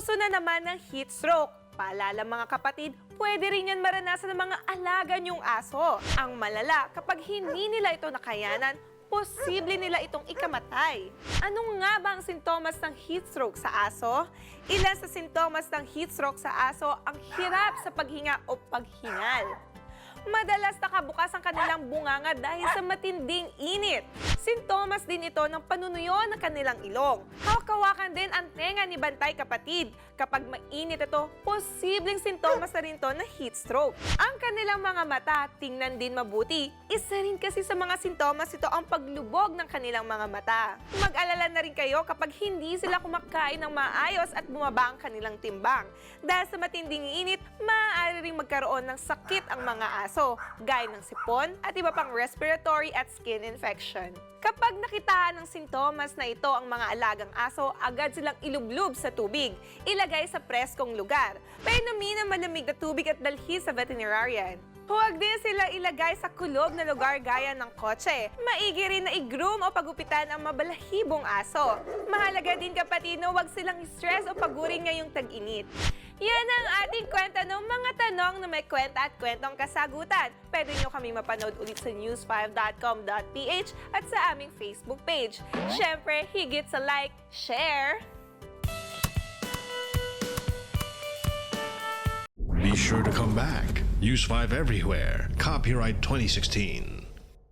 Uso na naman ng heat stroke. Paalala mga kapatid, pwede rin yan maranasan ng mga alaga niyong aso. Ang malala, kapag hindi nila ito nakayanan, posible nila itong ikamatay. Ano nga ba ang sintomas ng heat stroke sa aso? Ilan sa sintomas ng heat stroke sa aso ang hirap sa paghinga o paghingal. Madalas nakabukas ang kanilang bunganga dahil sa matinding init. Sintomas din ito ng panunuyo ng kanilang ilong. Hawak-hawakan din ang tenga ni Bantay kapatid. Kapag mainit ito, posibleng sintomas na rin to na heat stroke. Ang kanilang mga mata, tingnan din mabuti. Isa rin kasi sa mga sintomas ito ang paglubog ng kanilang mga mata. Mag-alala na rin kayo kapag hindi sila kumakain ng maayos at bumaba ang kanilang timbang. Dahil sa matinding init, maaari ring magkaroon ng sakit ang mga aso, gaya ng sipon at iba pang respiratory at skin infection. Kapag nakitaan ng sintomas na ito ang mga alagang aso, agad silang ilublob sa tubig, ilagay sa preskong lugar, painumin ng malamig na tubig at dalhin sa veterinarian. Huwag din sila ilagay sa kulob na lugar gaya ng kotse. Maigi rin na i-groom o pagupitan ang mabalahibong aso. Mahalaga din kapatid na huwag silang stress o pagurin ngayong tag-init. Yan ang ating kwenta ng tanong na may kwenta at kwentong kasagutan. Pwede nyo kami mapanood ulit sa news5.com.ph at sa aming Facebook page. Siyempre, higit sa like, share, Be sure to come back. Use 5 everywhere. Copyright 2016.